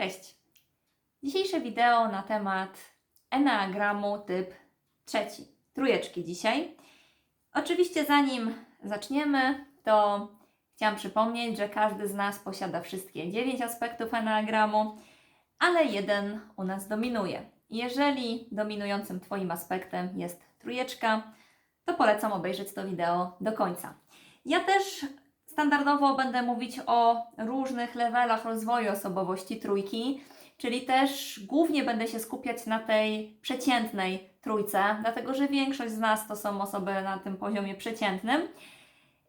Cześć! Dzisiejsze wideo na temat Enneagramu typ trzeci. Trójeczki dzisiaj. Oczywiście zanim zaczniemy, to chciałam przypomnieć, że każdy z nas posiada wszystkie dziewięć aspektów Enneagramu, ale jeden u nas dominuje. Jeżeli dominującym Twoim aspektem jest trójeczka, to polecam obejrzeć to wideo do końca. Ja też standardowo będę mówić o różnych levelach rozwoju osobowości trójki, czyli też głównie będę się skupiać na tej przeciętnej trójce, dlatego że większość z nas to są osoby na tym poziomie przeciętnym.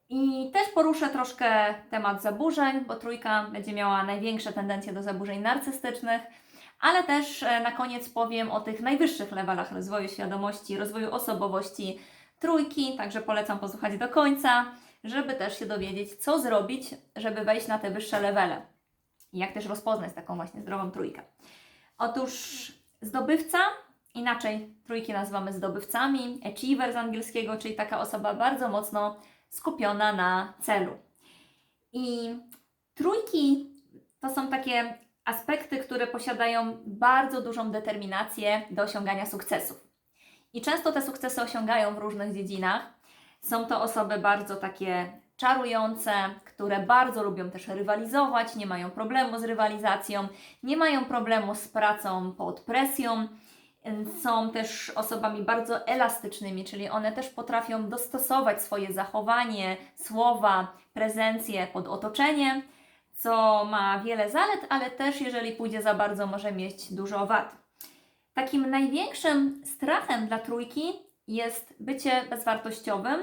I też poruszę troszkę temat zaburzeń, bo trójka będzie miała największe tendencje do zaburzeń narcystycznych, ale też e, na koniec powiem o tych najwyższych levelach rozwoju świadomości, rozwoju osobowości trójki, także polecam posłuchać do końca, żeby też się dowiedzieć, co zrobić, żeby wejść na te wyższe levele. Jak też rozpoznać taką właśnie zdrową trójkę. Otóż zdobywca, inaczej trójki nazywamy zdobywcami, achiever z angielskiego, czyli taka osoba bardzo mocno skupiona na celu. I trójki to są takie aspekty, które posiadają bardzo dużą determinację do osiągania sukcesów. I często te sukcesy osiągają w różnych dziedzinach. Są to osoby bardzo takie czarujące, które bardzo lubią też rywalizować, nie mają problemu z rywalizacją, nie mają problemu z pracą pod presją. Są też osobami bardzo elastycznymi, czyli one też potrafią dostosować swoje zachowanie, słowa, prezencje pod otoczenie, co ma wiele zalet, ale też jeżeli pójdzie za bardzo, może mieć dużo wad. Takim największym strachem dla trójki jest bycie bezwartościowym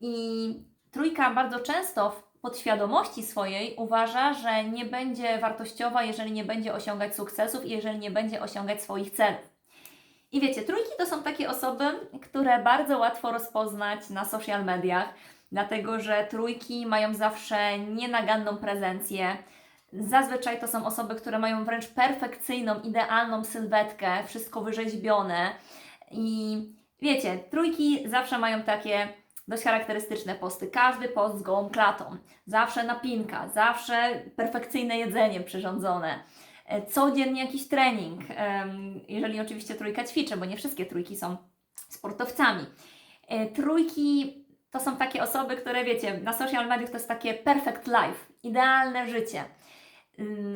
i trójka bardzo często w podświadomości swojej uważa, że nie będzie wartościowa, jeżeli nie będzie osiągać sukcesów i jeżeli nie będzie osiągać swoich celów. I wiecie, trójki to są takie osoby, które bardzo łatwo rozpoznać na social mediach, dlatego że trójki mają zawsze nienaganną prezencję. Zazwyczaj to są osoby, które mają wręcz perfekcyjną, idealną sylwetkę, wszystko wyrzeźbione. I wiecie, trójki zawsze mają takie dość charakterystyczne posty. Każdy post z gołą klatą, zawsze napinka, zawsze perfekcyjne jedzenie przyrządzone. E, Codziennie jakiś trening, jeżeli oczywiście trójka ćwiczy, bo nie wszystkie trójki są sportowcami. E, Trójki to są takie osoby, które wiecie, na social mediach to jest takie perfect life, idealne życie.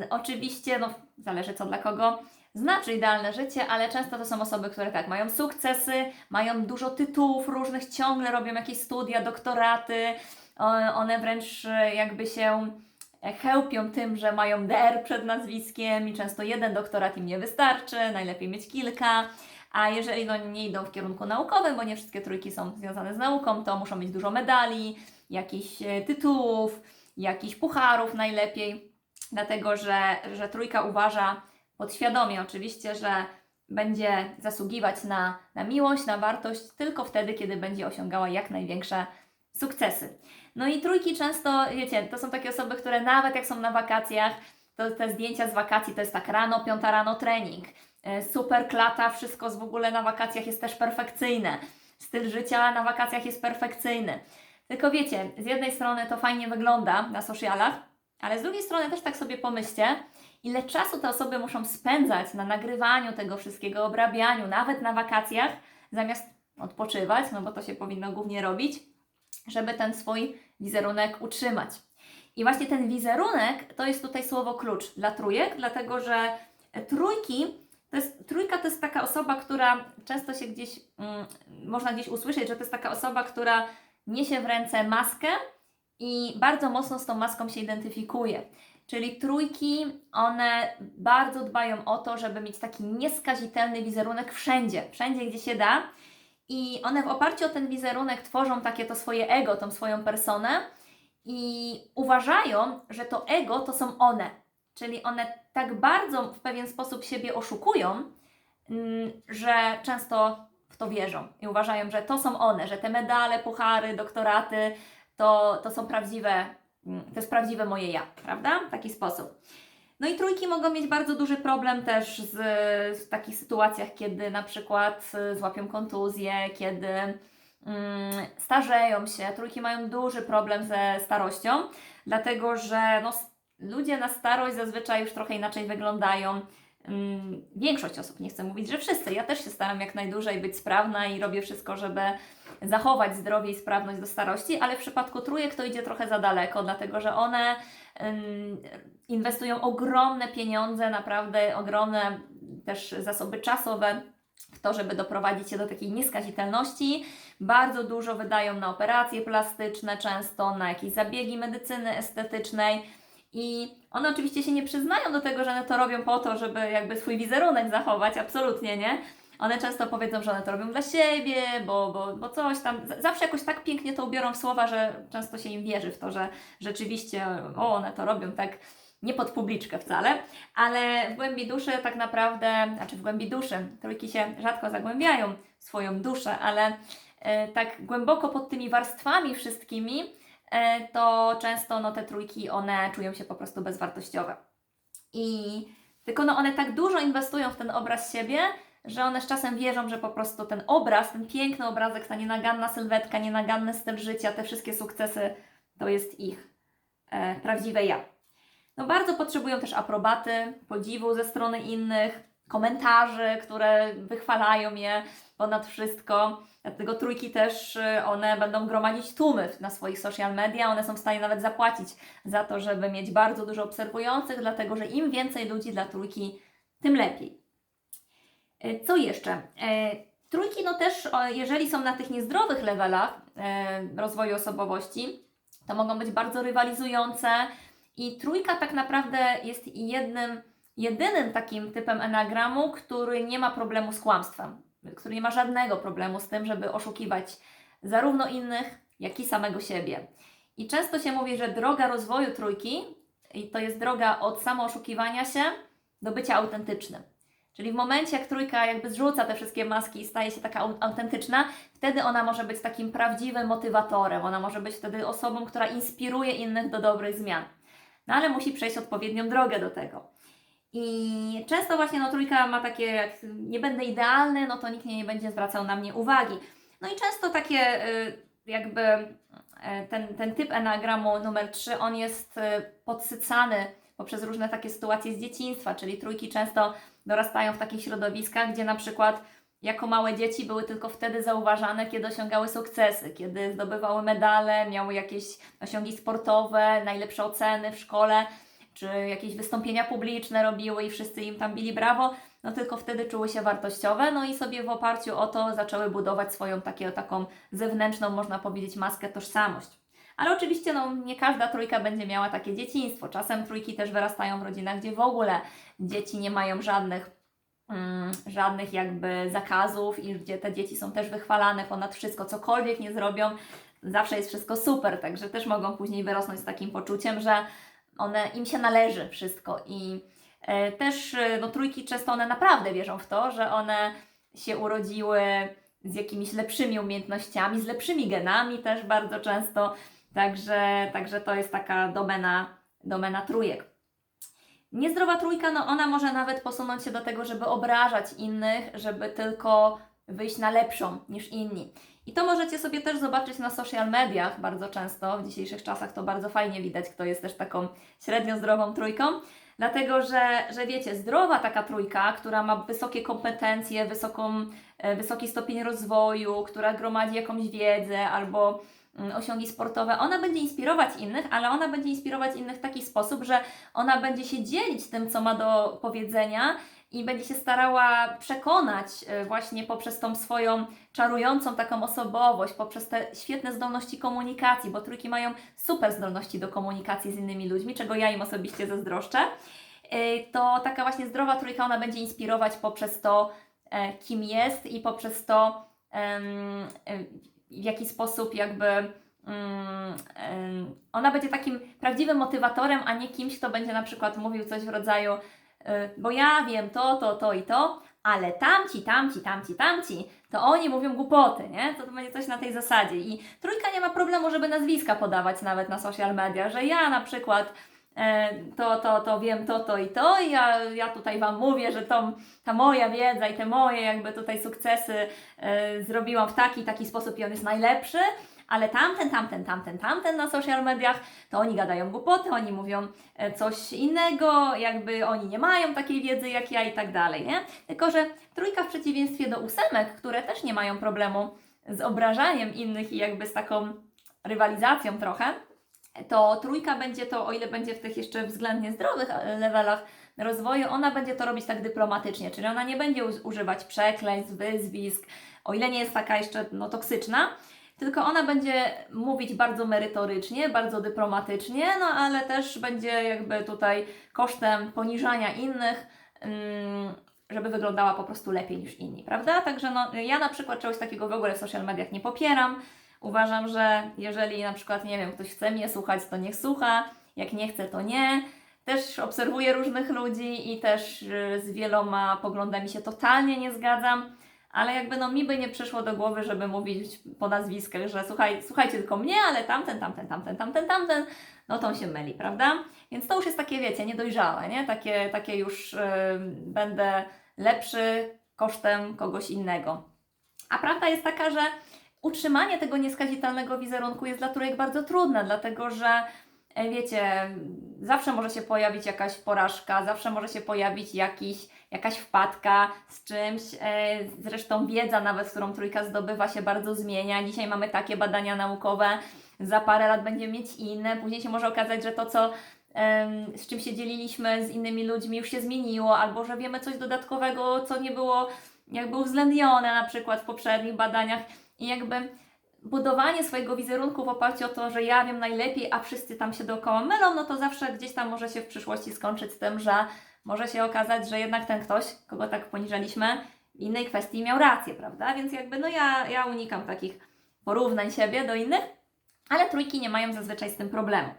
Oczywiście, no zależy co dla kogo znaczy idealne życie, ale często to są osoby, które tak, mają sukcesy, mają dużo tytułów różnych, ciągle robią jakieś studia, doktoraty, one wręcz e, jakby się e, chełpią tym, że mają DR przed nazwiskiem i często jeden doktorat im nie wystarczy, najlepiej mieć kilka. A jeżeli no, nie idą w kierunku naukowym, bo nie wszystkie trójki są związane z nauką, to muszą mieć dużo medali, jakichś e, tytułów, jakichś pucharów najlepiej, dlatego że, że trójka uważa, podświadomie oczywiście, że będzie zasługiwać na, na miłość, na wartość tylko wtedy, kiedy będzie osiągała jak największe sukcesy. No i trójki często, wiecie, to są takie osoby, które nawet jak są na wakacjach, to te zdjęcia z wakacji to jest tak rano, piąta rano trening, e, super klata, wszystko z w ogóle na wakacjach jest też perfekcyjne, styl życia na wakacjach jest perfekcyjny. Tylko wiecie, z jednej strony to fajnie wygląda na socialach, ale z drugiej strony też tak sobie pomyślcie, ile czasu te osoby muszą spędzać na nagrywaniu tego wszystkiego, obrabianiu, nawet na wakacjach, zamiast odpoczywać, no bo to się powinno głównie robić, żeby ten swój wizerunek utrzymać. I właśnie ten wizerunek to jest tutaj słowo klucz dla trójek, dlatego że trójki to jest, trójka to jest taka osoba, która często się gdzieś, mm, można gdzieś usłyszeć, że to jest taka osoba, która niesie w ręce maskę i bardzo mocno z tą maską się identyfikuje. Czyli trójki, one bardzo dbają o to, żeby mieć taki nieskazitelny wizerunek wszędzie, wszędzie gdzie się da. I one w oparciu o ten wizerunek tworzą takie to swoje ego, tą swoją personę i uważają, że to ego to są one. Czyli one tak bardzo w pewien sposób siebie oszukują, mm, że często w to wierzą i uważają, że to są one, że te medale, puchary, doktoraty to, to są prawdziwe, to jest prawdziwe moje ja, prawda? W taki sposób. No i trójki mogą mieć bardzo duży problem też z, z takich sytuacjach, kiedy na przykład y, złapią kontuzję, kiedy mm, starzeją się. Trójki mają duży problem ze starością, dlatego że no, ludzie na starość zazwyczaj już trochę inaczej wyglądają. Większość osób, nie chcę mówić, że wszyscy. Ja też się staram jak najdłużej być sprawna i robię wszystko, żeby zachować zdrowie i sprawność do starości, ale w przypadku trójek to idzie trochę za daleko, dlatego że one inwestują ogromne pieniądze, naprawdę ogromne też zasoby czasowe w to, żeby doprowadzić się do takiej nieskazitelności. Bardzo dużo wydają na operacje plastyczne, często na jakieś zabiegi medycyny estetycznej. I one oczywiście się nie przyznają do tego, że one to robią po to, żeby jakby swój wizerunek zachować, absolutnie nie. One często powiedzą, że one to robią dla siebie, bo, bo, bo coś tam. Zawsze jakoś tak pięknie to ubiorą w słowa, że często się im wierzy w to, że rzeczywiście o, one to robią tak nie pod publiczkę wcale, ale w głębi duszy tak naprawdę, znaczy w głębi duszy, trójki się rzadko zagłębiają swoją duszę, ale e, tak głęboko pod tymi warstwami wszystkimi, to często no, te trójki, one czują się po prostu bezwartościowe. I tylko no, one tak dużo inwestują w ten obraz siebie, że one z czasem wierzą, że po prostu ten obraz, ten piękny obrazek, ta nienaganna sylwetka, nienaganny styl życia, te wszystkie sukcesy, to jest ich e, prawdziwe ja. No bardzo potrzebują też aprobaty, podziwu ze strony innych, komentarzy, które wychwalają je ponad wszystko. Dlatego trójki też y, one będą gromadzić tłumy na swoich social media, one są w stanie nawet zapłacić za to, żeby mieć bardzo dużo obserwujących, dlatego że im więcej ludzi dla trójki, tym lepiej. E, Co jeszcze? E, Trójki, no też, jeżeli są na tych niezdrowych levelach rozwoju osobowości, to mogą być bardzo rywalizujące i trójka tak naprawdę jest jednym, jedynym takim typem enagramu, który nie ma problemu z kłamstwem, który nie ma żadnego problemu z tym, żeby oszukiwać zarówno innych, jak i samego siebie. I często się mówi, że droga rozwoju trójki i to jest droga od samooszukiwania się do bycia autentycznym. Czyli w momencie, jak trójka jakby zrzuca te wszystkie maski i staje się taka au- autentyczna, wtedy ona może być takim prawdziwym motywatorem. Ona może być wtedy osobą, która inspiruje innych do dobrych zmian. No ale musi przejść odpowiednią drogę do tego. I często właśnie no, trójka ma takie, jak nie będę idealny, no to nikt nie będzie zwracał na mnie uwagi. No i często takie y, jakby y, ten, ten typ enagramu numer 3, on jest y, podsycany poprzez różne takie sytuacje z dzieciństwa, czyli trójki często dorastają w takich środowiskach, gdzie na przykład jako małe dzieci były tylko wtedy zauważane, kiedy osiągały sukcesy, kiedy zdobywały medale, miały jakieś osiągi sportowe, najlepsze oceny w szkole, czy jakieś wystąpienia publiczne robiły i wszyscy im tam bili brawo, no tylko wtedy czuły się wartościowe, no i sobie w oparciu o to zaczęły budować swoją takie, taką zewnętrzną, można powiedzieć, maskę tożsamość. Ale oczywiście no, nie każda trójka będzie miała takie dzieciństwo. Czasem trójki też wyrastają w rodzinach, gdzie w ogóle dzieci nie mają żadnych, mm, żadnych jakby zakazów i gdzie te dzieci są też wychwalane ponad wszystko, cokolwiek nie zrobią, zawsze jest wszystko super, także też mogą później wyrosnąć z takim poczuciem, że one, im się należy wszystko i e, też e, no, trójki często one naprawdę wierzą w to, że one się urodziły z jakimiś lepszymi umiejętnościami, z lepszymi genami też bardzo często, także, także to jest taka domena, domena trójek. Niezdrowa trójka, no ona może nawet posunąć się do tego, żeby obrażać innych, żeby tylko wyjść na lepszą niż inni. I to możecie sobie też zobaczyć na social mediach bardzo często. W dzisiejszych czasach to bardzo fajnie widać, kto jest też taką średnio zdrową trójką. Dlatego, że, że wiecie, zdrowa taka trójka, która ma wysokie kompetencje, wysoką, e, wysoki stopień rozwoju, która gromadzi jakąś wiedzę albo mm, osiągi sportowe, ona będzie inspirować innych, ale ona będzie inspirować innych w taki sposób, że ona będzie się dzielić tym, co ma do powiedzenia i będzie się starała przekonać e, właśnie poprzez tą swoją czarującą taką osobowość, poprzez te świetne zdolności komunikacji, bo trójki mają super zdolności do komunikacji z innymi ludźmi, czego ja im osobiście zazdroszczę. E, To taka właśnie zdrowa trójka, ona będzie inspirować poprzez to, e, kim jest i poprzez to, w jaki sposób jakby mm, ona będzie takim prawdziwym motywatorem, a nie kimś, kto będzie na przykład mówił coś w rodzaju bo ja wiem to, to, to i to, ale tamci, tamci, tamci, tamci, to oni mówią głupoty, nie? To, to będzie coś na tej zasadzie. I trójka nie ma problemu, żeby nazwiska podawać nawet na social media, że ja na przykład e, to, to, to wiem to, to i to i ja, ja tutaj Wam mówię, że to, ta moja wiedza i te moje jakby tutaj sukcesy e, zrobiłam w taki, taki sposób i on jest najlepszy, ale tamten, tamten, tamten, tamten na social mediach, to oni gadają głupoty, oni mówią e, coś innego, jakby oni nie mają takiej wiedzy jak ja i tak dalej, nie? Tylko, że trójka w przeciwieństwie do ósemek, które też nie mają problemu z obrażaniem innych i jakby z taką rywalizacją trochę, to trójka będzie to, o ile będzie w tych jeszcze względnie zdrowych e, levelach rozwoju, ona będzie to robić tak dyplomatycznie, czyli ona nie będzie używać przekleństw, wyzwisk, o ile nie jest taka jeszcze no, toksyczna, tylko ona będzie mówić bardzo merytorycznie, bardzo dyplomatycznie, no ale też będzie jakby tutaj kosztem poniżania innych, ym, żeby wyglądała po prostu lepiej niż inni, prawda? Także no, ja na przykład czegoś takiego w ogóle w social mediach nie popieram. Uważam, że jeżeli na przykład, nie wiem, ktoś chce mnie słuchać, to niech słucha, jak nie chce, to nie. Też obserwuję różnych ludzi i też y, z wieloma poglądami się totalnie nie zgadzam, ale jakby no mi by nie przyszło do głowy, żeby mówić po nazwiskach, że słuchaj, słuchajcie tylko mnie, ale tamten, tamten, tamten, tamten, tamten, no to on się myli, prawda? Więc to już jest takie, wiecie, niedojrzałe, nie? Takie, takie już y, będę lepszy kosztem kogoś innego. A prawda jest taka, że utrzymanie tego nieskazitelnego wizerunku jest dla trójek bardzo trudne, dlatego że wiecie, zawsze może się pojawić jakaś porażka, zawsze może się pojawić jakiś, jakaś wpadka z czymś. e, Zresztą wiedza nawet, którą trójka zdobywa się bardzo zmienia. Dzisiaj mamy takie badania naukowe, za parę lat będziemy mieć inne. Później się może okazać, że to, co z czym się dzieliliśmy z innymi ludźmi już się zmieniło, albo że wiemy coś dodatkowego, co nie było jakby uwzględnione na przykład w poprzednich badaniach i jakby budowanie swojego wizerunku w oparciu o to, że ja wiem najlepiej, a wszyscy tam się dookoła mylą, no to zawsze gdzieś tam może się w przyszłości skończyć z tym, że może się okazać, że jednak ten ktoś, kogo tak poniżaliśmy, w innej kwestii miał rację, prawda? Więc jakby no ja, ja unikam takich porównań siebie do innych, ale trójki nie mają zazwyczaj z tym problemu.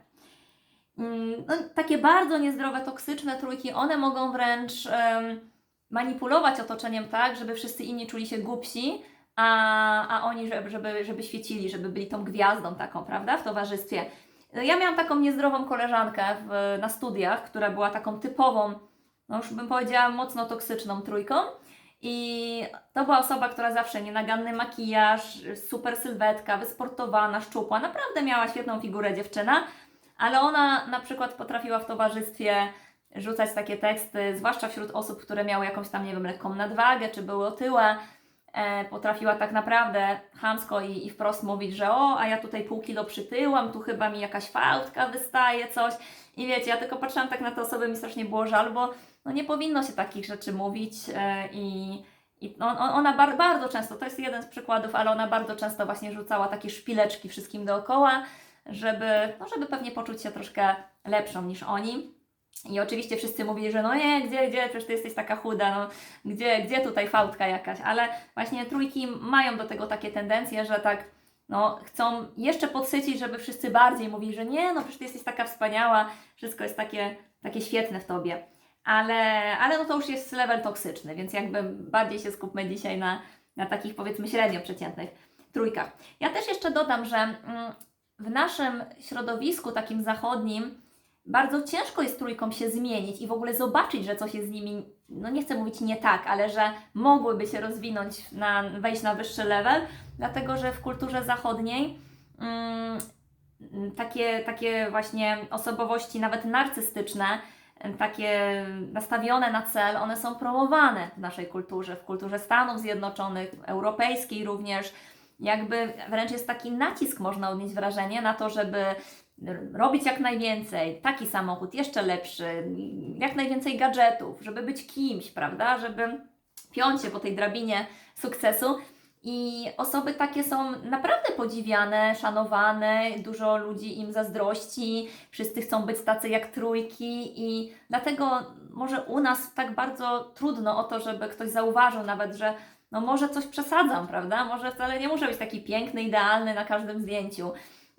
Mm, No, takie bardzo niezdrowe, toksyczne trójki, one mogą wręcz em, manipulować otoczeniem tak, żeby wszyscy inni czuli się głupsi, a, a oni, żeby, żeby, żeby świecili, żeby byli tą gwiazdą taką, prawda, w towarzystwie. Ja miałam taką niezdrową koleżankę w, na studiach, która była taką typową, no już bym powiedziała, mocno toksyczną trójką. I to była osoba, która zawsze nienaganny makijaż, super sylwetka, wysportowana, szczupła. Naprawdę miała świetną figurę dziewczyna, ale ona na przykład potrafiła w towarzystwie rzucać takie teksty, zwłaszcza wśród osób, które miały jakąś tam, nie wiem, lekką nadwagę, czy były otyłe. E, potrafiła tak naprawdę chamsko i, i wprost mówić, że o, a ja tutaj pół kilo przytyłam, tu chyba mi jakaś fałdka wystaje, coś. I wiecie, ja tylko patrzyłam tak na te osoby, mi strasznie było żal, bo no nie powinno się takich rzeczy mówić e, i, i on- ona bar, bardzo często, to jest jeden z przykładów, ale ona bardzo często właśnie rzucała takie szpileczki wszystkim dookoła, żeby, no żeby pewnie poczuć się troszkę lepszą niż oni. I oczywiście wszyscy mówili, że no nie, gdzie, gdzie, przecież ty jesteś taka chuda, no gdzie, gdzie tutaj fałdka jakaś, ale właśnie trójki mają do tego takie tendencje, że tak no, chcą jeszcze podsycić, żeby wszyscy bardziej mówili, że nie, no przecież ty jesteś taka wspaniała, wszystko jest takie, takie świetne w tobie. Ale, ale no to już jest level toksyczny, więc jakby bardziej się skupmy dzisiaj na, na takich powiedzmy średnio przeciętnych trójkach. Ja też jeszcze dodam, że mm, w naszym środowisku takim zachodnim bardzo ciężko jest trójkom się zmienić i w ogóle zobaczyć, że coś jest z nimi, no nie chcę mówić nie tak, ale że mogłyby się rozwinąć, na, wejść na wyższy level, dlatego że w kulturze zachodniej mm, takie, takie właśnie osobowości, nawet narcystyczne, takie nastawione na cel, one są promowane w naszej kulturze, w kulturze Stanów Zjednoczonych, europejskiej również. Jakby wręcz jest taki nacisk, można odnieść wrażenie, na to, żeby robić jak najwięcej, taki samochód, jeszcze lepszy, jak najwięcej gadżetów, żeby być kimś, prawda? Żeby piąć się po tej drabinie sukcesu. I osoby takie są naprawdę podziwiane, szanowane, dużo ludzi im zazdrości, wszyscy chcą być tacy jak trójki i dlatego może u nas tak bardzo trudno o to, żeby ktoś zauważył nawet, że no może coś przesadzam, prawda? Może wcale nie muszę być taki piękny, idealny na każdym zdjęciu.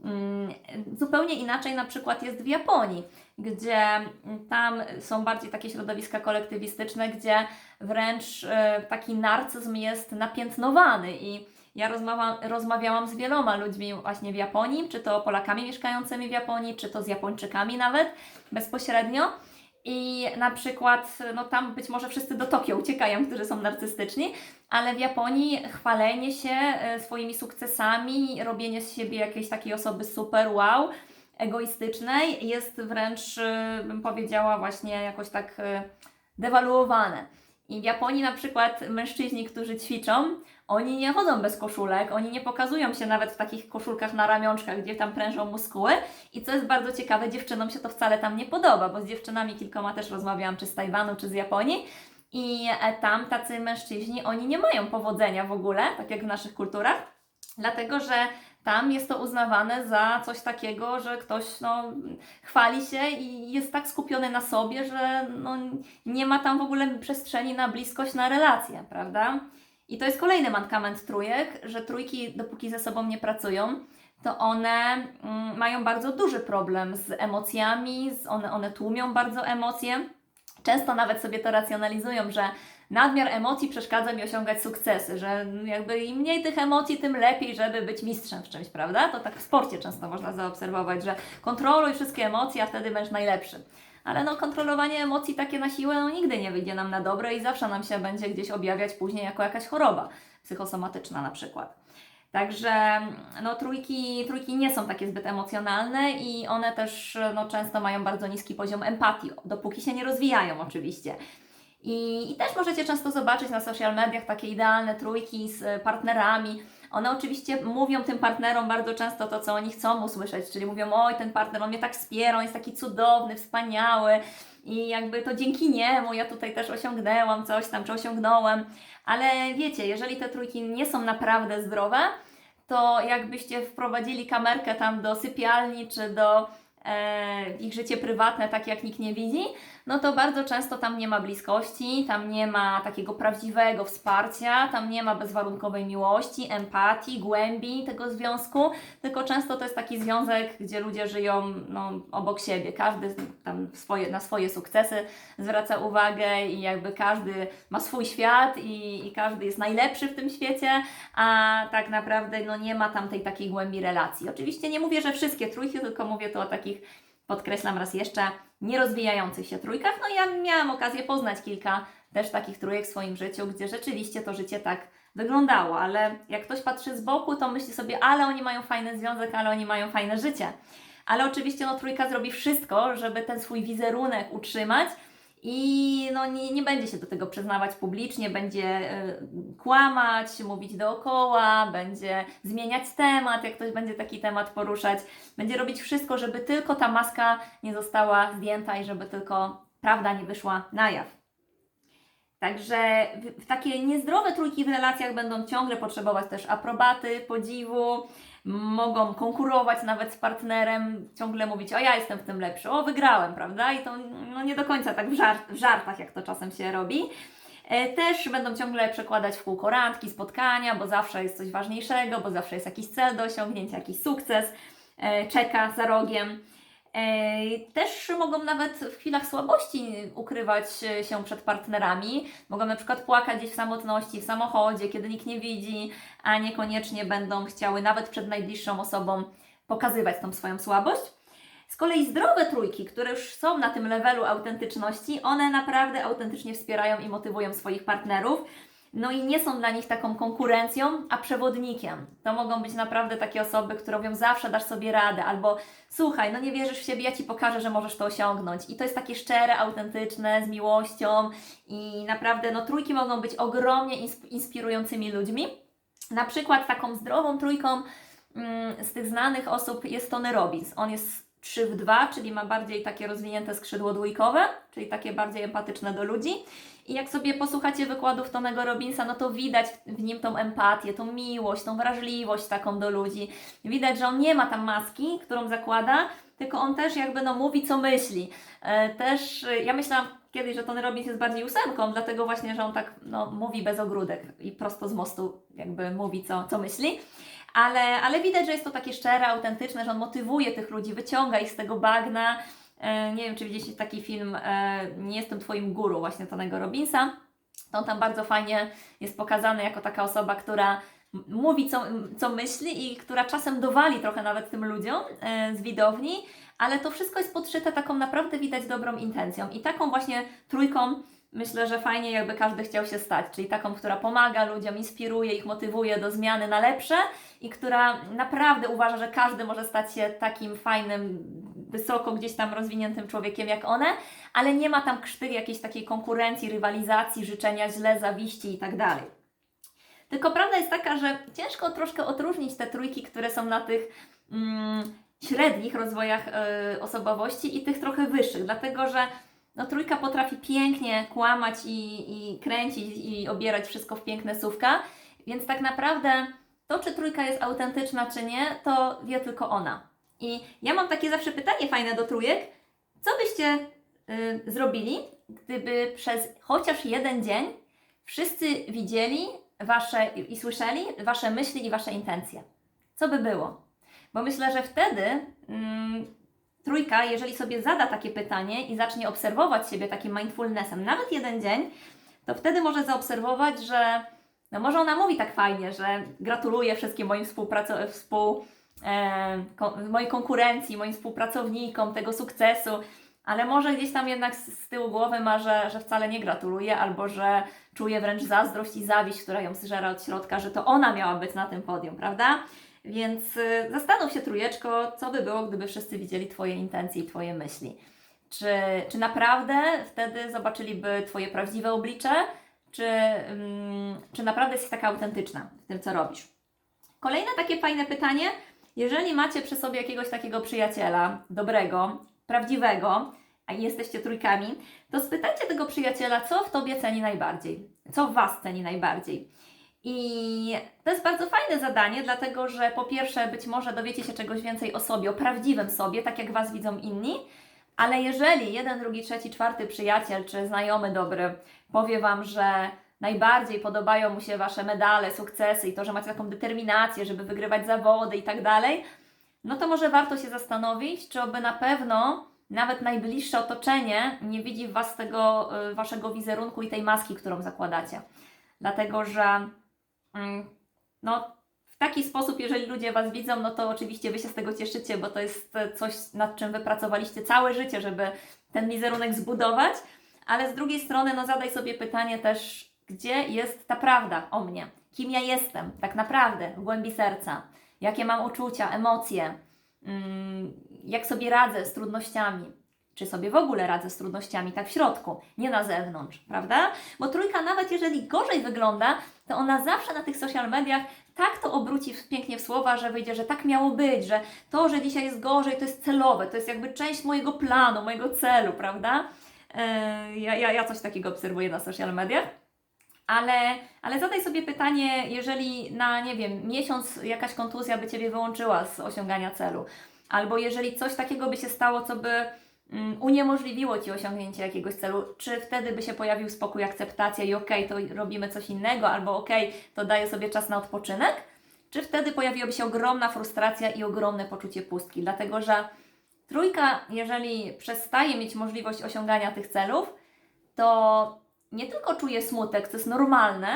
Mm, Zupełnie inaczej na przykład jest w Japonii, gdzie tam są bardziej takie środowiska kolektywistyczne, gdzie wręcz e, taki narcyzm jest napiętnowany i ja rozmawiałam, rozmawiałam z wieloma ludźmi właśnie w Japonii, czy to Polakami mieszkającymi w Japonii, czy to z Japończykami nawet bezpośrednio. I na przykład, no tam być może wszyscy do Tokio uciekają, którzy są narcystyczni, ale w Japonii chwalenie się e, swoimi sukcesami, robienie z siebie jakiejś takiej osoby super wow, egoistycznej jest wręcz, e, bym powiedziała, właśnie jakoś tak e, dewaluowane. I w Japonii na przykład mężczyźni, którzy ćwiczą, oni nie chodzą bez koszulek, oni nie pokazują się nawet w takich koszulkach na ramionczkach, gdzie tam prężą muskuły. I co jest bardzo ciekawe, dziewczynom się to wcale tam nie podoba, bo z dziewczynami kilkoma też rozmawiałam, czy z Tajwanu, czy z Japonii. I e, tam tacy mężczyźni, oni nie mają powodzenia w ogóle, tak jak w naszych kulturach, dlatego że tam jest to uznawane za coś takiego, że ktoś no, chwali się i jest tak skupiony na sobie, że no, nie ma tam w ogóle przestrzeni na bliskość, na relacje, prawda? I to jest kolejny mankament trójek, że trójki, dopóki ze sobą nie pracują, to one mm, mają bardzo duży problem z emocjami, one, one tłumią bardzo emocje. Często nawet sobie to racjonalizują, że nadmiar emocji przeszkadza mi osiągać sukcesy, że jakby im mniej tych emocji, tym lepiej, żeby być mistrzem w czymś, prawda? To tak w sporcie często można zaobserwować, że kontroluj wszystkie emocje, a wtedy będziesz najlepszy. Ale no, kontrolowanie emocji takie na siłę no, nigdy nie wyjdzie nam na dobre i zawsze nam się będzie gdzieś objawiać później jako jakaś choroba psychosomatyczna na przykład. Także no, trójki, trójki nie są takie zbyt emocjonalne i one też no, często mają bardzo niski poziom empatii, dopóki się nie rozwijają oczywiście. I, I też możecie często zobaczyć na social mediach takie idealne trójki z partnerami. One oczywiście mówią tym partnerom bardzo często to, co oni chcą usłyszeć, czyli mówią, oj, ten partner, on mnie tak wspiera, on jest taki cudowny, wspaniały i jakby to dzięki niemu ja tutaj też osiągnęłam coś tam, czy osiągnąłem. Ale wiecie, jeżeli te trójki nie są naprawdę zdrowe, to jakbyście wprowadzili kamerkę tam do sypialni, czy do e, ich życie prywatne, tak jak nikt nie widzi, no to bardzo często tam nie ma bliskości, tam nie ma takiego prawdziwego wsparcia, tam nie ma bezwarunkowej miłości, empatii, głębi tego związku, tylko często to jest taki związek, gdzie ludzie żyją no, obok siebie, każdy tam swoje, na swoje sukcesy zwraca uwagę i jakby każdy ma swój świat i, i każdy jest najlepszy w tym świecie, a tak naprawdę no, nie ma tam tej takiej głębi relacji. Oczywiście nie mówię, że wszystkie trójki, tylko mówię tu o takich podkreślam raz jeszcze, nierozwijających się trójkach. No ja miałam okazję poznać kilka też takich trójek w swoim życiu, gdzie rzeczywiście to życie tak wyglądało, ale jak ktoś patrzy z boku, to myśli sobie, ale oni mają fajny związek, ale oni mają fajne życie. Ale oczywiście no trójka zrobi wszystko, żeby ten swój wizerunek utrzymać, i no, nie, nie będzie się do tego przyznawać publicznie, będzie y, kłamać, mówić dookoła, będzie zmieniać temat, jak ktoś będzie taki temat poruszać, będzie robić wszystko, żeby tylko ta maska nie została zdjęta i żeby tylko prawda nie wyszła na jaw. Także takie niezdrowe trójki w relacjach będą ciągle potrzebować też aprobaty, podziwu, mogą konkurować nawet z partnerem, ciągle mówić, o ja jestem w tym lepszy, o wygrałem, prawda? I to no, nie do końca tak w, żart, w żartach, jak to czasem się robi. E, też będą ciągle przekładać w kółko randki, spotkania, bo zawsze jest coś ważniejszego, bo zawsze jest jakiś cel do osiągnięcia, jakiś sukces e, czeka za rogiem. Też mogą nawet w chwilach słabości ukrywać się przed partnerami. Mogą na przykład płakać gdzieś w samotności, w samochodzie, kiedy nikt nie widzi, a niekoniecznie będą chciały nawet przed najbliższą osobą pokazywać tą swoją słabość. Z kolei zdrowe trójki, które już są na tym levelu autentyczności, one naprawdę autentycznie wspierają i motywują swoich partnerów. No i nie są dla nich taką konkurencją, a przewodnikiem. To mogą być naprawdę takie osoby, które mówią zawsze dasz sobie radę, albo słuchaj, no nie wierzysz w siebie, ja Ci pokażę, że możesz to osiągnąć. I to jest takie szczere, autentyczne, z miłością i naprawdę, no trójki mogą być ogromnie inspirującymi ludźmi. Na przykład taką zdrową trójką mm, z tych znanych osób jest Tony Robbins. On jest 3 w 2, czyli ma bardziej takie rozwinięte skrzydło dwójkowe, czyli takie bardziej empatyczne do ludzi. I jak sobie posłuchacie wykładów Tonego Robinsa, no to widać w nim tą empatię, tą miłość, tą wrażliwość taką do ludzi. Widać, że on nie ma tam maski, którą zakłada, tylko on też jakby no mówi, co myśli. E, też e, ja myślałam kiedyś, że Tony Robbins jest bardziej ósemką, dlatego właśnie, że on tak no, mówi bez ogródek i prosto z mostu jakby mówi, co, co myśli ale, ale widać, że jest to takie szczere, autentyczne, że on motywuje tych ludzi, wyciąga ich z tego bagna. E, nie wiem, czy widzieliście taki film e, Nie jestem Twoim guru, właśnie Tonego Robinsa. To on tam bardzo fajnie jest pokazany jako taka osoba, która mówi, co, co myśli i która czasem dowali trochę nawet tym ludziom e, z widowni, ale to wszystko jest podszyte taką naprawdę widać dobrą intencją i taką właśnie trójką myślę, że fajnie jakby każdy chciał się stać, czyli taką, która pomaga ludziom, inspiruje ich, motywuje do zmiany na lepsze i która naprawdę uważa, że każdy może stać się takim fajnym, wysoko gdzieś tam rozwiniętym człowiekiem jak one, ale nie ma tam krzty jakiejś takiej konkurencji, rywalizacji, życzenia źle, zawiści i tak dalej. Tylko prawda jest taka, że ciężko troszkę odróżnić te trójki, które są na tych mm, średnich rozwojach y, osobowości i tych trochę wyższych, dlatego że no, trójka potrafi pięknie kłamać i, i kręcić i obierać wszystko w piękne słówka, więc tak naprawdę to, czy trójka jest autentyczna, czy nie, to wie tylko ona. I ja mam takie zawsze pytanie fajne do trójek. Co byście y, zrobili, gdyby przez chociaż jeden dzień wszyscy widzieli wasze i, słyszeli wasze myśli i wasze intencje? Co by było? Bo myślę, że wtedy mm, trójka, jeżeli sobie zada takie pytanie i zacznie obserwować siebie takim mindfulnessem, nawet jeden dzień, to wtedy może zaobserwować, że no może ona mówi tak fajnie, że gratuluję wszystkim moim współpraco- współ, e, mojej konkurencji, moim współpracownikom tego sukcesu, ale może gdzieś tam jednak z, z tyłu głowy ma, że, że wcale nie gratuluje, albo że czuje wręcz zazdrość i zawiść, która ją zżera od środka, że to ona miała być na tym podium, prawda? Więc y, zastanów się, trójeczko, co by było, gdyby wszyscy widzieli Twoje intencje i Twoje myśli. Czy, czy naprawdę wtedy zobaczyliby Twoje prawdziwe oblicze, czy, mm, czy naprawdę jesteś taka autentyczna w tym, co robisz? Kolejne takie fajne pytanie. Jeżeli macie przy sobie jakiegoś takiego przyjaciela, dobrego, prawdziwego, a jesteście trójkami, to spytajcie tego przyjaciela, co w Tobie ceni najbardziej, co w Was ceni najbardziej. I to jest bardzo fajne zadanie, dlatego że po pierwsze, być może dowiecie się czegoś więcej o sobie, o prawdziwym sobie, tak jak Was widzą inni, ale jeżeli jeden, drugi, trzeci, czwarty przyjaciel czy znajomy dobry powie Wam, że najbardziej podobają mu się Wasze medale, sukcesy i to, że macie taką determinację, żeby wygrywać zawody i tak dalej, no to może warto się zastanowić, czy oby na pewno nawet najbliższe otoczenie nie widzi w Was tego y, Waszego wizerunku i tej maski, którą zakładacie. Dlatego, że no, w taki sposób, jeżeli ludzie Was widzą, no to oczywiście Wy się z tego cieszycie, bo to jest e, coś, nad czym Wy pracowaliście całe życie, żeby ten wizerunek zbudować, ale z drugiej strony, no zadaj sobie pytanie też, gdzie jest ta prawda o mnie? Kim ja jestem tak naprawdę w głębi serca? Jakie mam uczucia, emocje? Mm, jak sobie radzę z trudnościami? czy sobie w ogóle radzę z trudnościami tak w środku, nie na zewnątrz, prawda? Bo trójka, nawet jeżeli gorzej wygląda, to ona zawsze na tych social mediach tak to obróci pięknie w słowa, że wyjdzie, że tak miało być, że to, że dzisiaj jest gorzej, to jest celowe, to jest jakby część mojego planu, mojego celu, prawda? Yy, ja, ja, ja coś takiego obserwuję na social mediach. Ale, ale zadaj sobie pytanie, jeżeli na, nie wiem, miesiąc jakaś kontuzja by Ciebie wyłączyła z osiągania celu, albo jeżeli coś takiego by się stało, co by uniemożliwiło Ci osiągnięcie jakiegoś celu, czy wtedy by się pojawił spokój, akceptacja i okej, to robimy coś innego, albo okej, to daję sobie czas na odpoczynek, czy wtedy pojawiłaby się ogromna frustracja i ogromne poczucie pustki, dlatego że trójka, jeżeli przestaje mieć możliwość osiągania tych celów, to nie tylko czuje smutek, co jest normalne,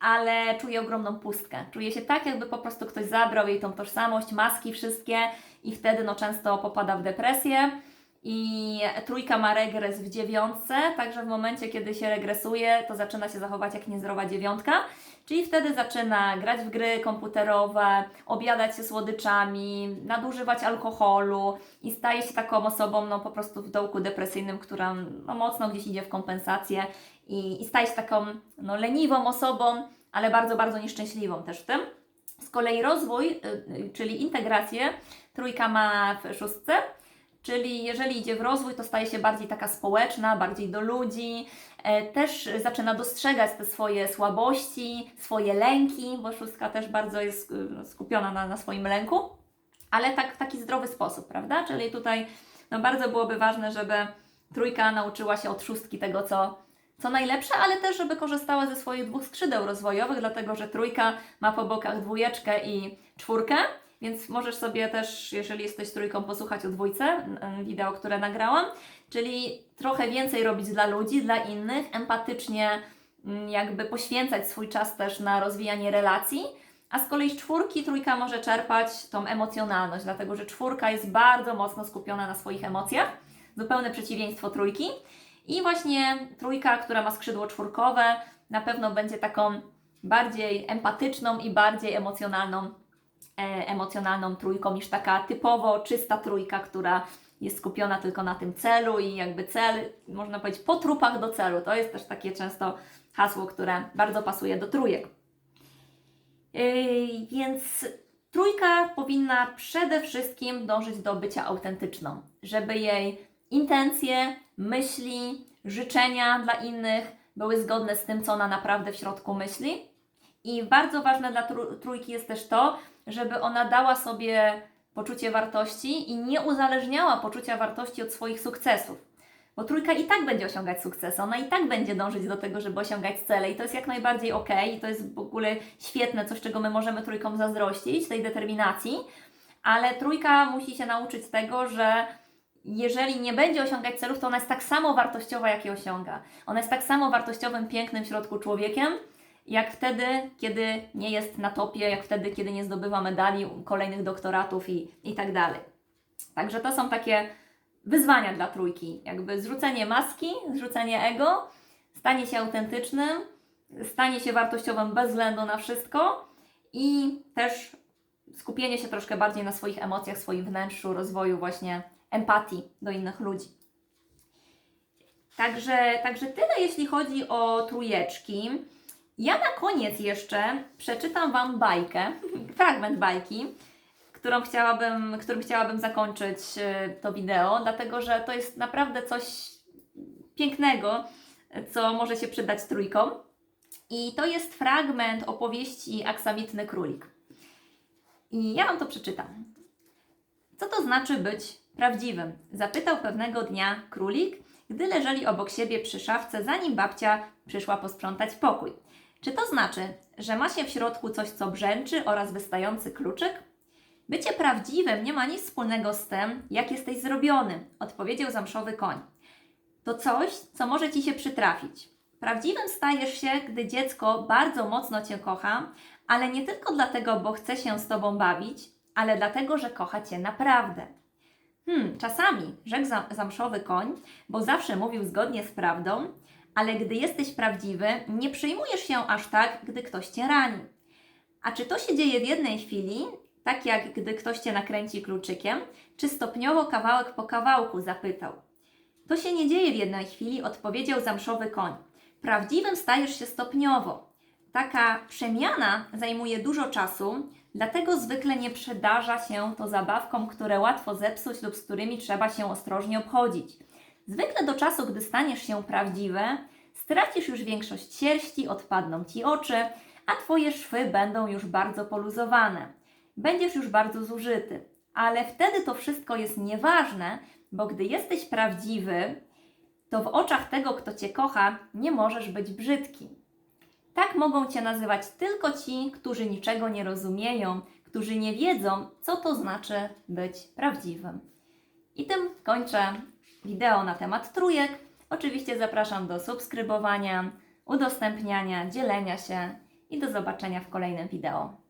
ale czuje ogromną pustkę. Czuje się tak, jakby po prostu ktoś zabrał jej tą tożsamość, maski wszystkie i wtedy no, często popada w depresję. I trójka ma regres w dziewiątce, także w momencie, kiedy się regresuje, to zaczyna się zachować jak niezdrowa dziewiątka, czyli wtedy zaczyna grać w gry komputerowe, obiadać się słodyczami, nadużywać alkoholu i staje się taką osobą no, po prostu w dołku depresyjnym, która no, mocno gdzieś idzie w kompensację i, i staje się taką no, leniwą osobą, ale bardzo, bardzo nieszczęśliwą też w tym. Z kolei rozwój, y, y, czyli integrację, trójka ma w szóstce, Czyli jeżeli idzie w rozwój, to staje się bardziej taka społeczna, bardziej do ludzi, e, też zaczyna dostrzegać te swoje słabości, swoje lęki, bo szóstka też bardzo jest y, skupiona na, na swoim lęku, ale tak w taki zdrowy sposób, prawda? Czyli tutaj no, bardzo byłoby ważne, żeby trójka nauczyła się od szóstki tego, co, co najlepsze, ale też, żeby korzystała ze swoich dwóch skrzydeł rozwojowych, dlatego że trójka ma po bokach dwójeczkę i czwórkę. Więc możesz sobie też, jeżeli jesteś trójką, posłuchać o dwójce, m, wideo, które nagrałam, czyli trochę więcej robić dla ludzi, dla innych, empatycznie mm, jakby poświęcać swój czas też na rozwijanie relacji, A z kolei z czwórki trójka może czerpać tą emocjonalność, dlatego że czwórka jest bardzo mocno skupiona na swoich emocjach, zupełne przeciwieństwo trójki. I właśnie trójka, która ma skrzydło czwórkowe, na pewno będzie taką bardziej empatyczną i bardziej emocjonalną, emocjonalną trójką niż taka typowo czysta trójka, która jest skupiona tylko na tym celu i jakby cel, można powiedzieć, po trupach do celu. To jest też takie często hasło, które bardzo pasuje do trójek. Yy, więc trójka powinna przede wszystkim dążyć do bycia autentyczną, żeby jej intencje, myśli, życzenia dla innych były zgodne z tym, co ona naprawdę w środku myśli. I bardzo ważne dla tró- trójki jest też to, żeby ona dała sobie poczucie wartości i nie uzależniała poczucia wartości od swoich sukcesów. Bo trójka i tak będzie osiągać sukcesy, ona i tak będzie dążyć do tego, żeby osiągać cele i to jest jak najbardziej ok i to jest w ogóle świetne, coś czego my możemy trójkom zazdrościć, tej determinacji, ale trójka musi się nauczyć tego, że jeżeli nie będzie osiągać celów, to ona jest tak samo wartościowa, jak je osiąga. Ona jest tak samo wartościowym, pięknym środku człowiekiem, jak wtedy, kiedy nie jest na topie, jak wtedy, kiedy nie zdobywa medali, kolejnych doktoratów i, i tak dalej. Także to są takie wyzwania dla trójki. Jakby zrzucenie maski, zrzucenie ego, stanie się autentycznym, stanie się wartościowym bez względu na wszystko i też skupienie się troszkę bardziej na swoich emocjach, swoim wnętrzu, rozwoju właśnie empatii do innych ludzi. Także, także tyle, jeśli chodzi o trójeczki. Ja na koniec jeszcze przeczytam Wam bajkę, fragment bajki, którą chciałabym, którym chciałabym zakończyć e, to wideo, dlatego że to jest naprawdę coś pięknego, co może się przydać trójkom. I to jest fragment opowieści Aksamitny Królik. I ja Wam to przeczytam. Co to znaczy być prawdziwym? Zapytał pewnego dnia królik, gdy leżeli obok siebie przy szafce, zanim babcia przyszła posprzątać pokój. Czy to znaczy, że ma się w środku coś, co brzęczy oraz wystający kluczyk? Bycie prawdziwym nie ma nic wspólnego z tym, jak jesteś zrobiony, odpowiedział zamszowy koń. To coś, co może ci się przytrafić. Prawdziwym stajesz się, gdy dziecko bardzo mocno cię kocha, ale nie tylko dlatego, bo chce się z tobą bawić, ale dlatego, że kocha cię naprawdę. Hmm, czasami, rzekł zam- zamszowy koń, bo zawsze mówił zgodnie z prawdą, ale gdy jesteś prawdziwy, nie przejmujesz się aż tak, gdy ktoś cię rani. A czy to się dzieje w jednej chwili, tak jak gdy ktoś cię nakręci kluczykiem, czy stopniowo kawałek po kawałku? zapytał. To się nie dzieje w jednej chwili, odpowiedział zamszowy koń. Prawdziwym stajesz się stopniowo. Taka przemiana zajmuje dużo czasu, dlatego zwykle nie przydarza się to zabawkom, które łatwo zepsuć lub z którymi trzeba się ostrożnie obchodzić. Zwykle do czasu, gdy staniesz się prawdziwe, stracisz już większość sierści, odpadną ci oczy, a twoje szwy będą już bardzo poluzowane. Będziesz już bardzo zużyty. Ale wtedy to wszystko jest nieważne, bo gdy jesteś prawdziwy, to w oczach tego, kto cię kocha, nie możesz być brzydki. Tak mogą cię nazywać tylko ci, którzy niczego nie rozumieją, którzy nie wiedzą, co to znaczy być prawdziwym. I tym kończę wideo na temat trójek. Oczywiście zapraszam do subskrybowania, udostępniania, dzielenia się i do zobaczenia w kolejnym wideo.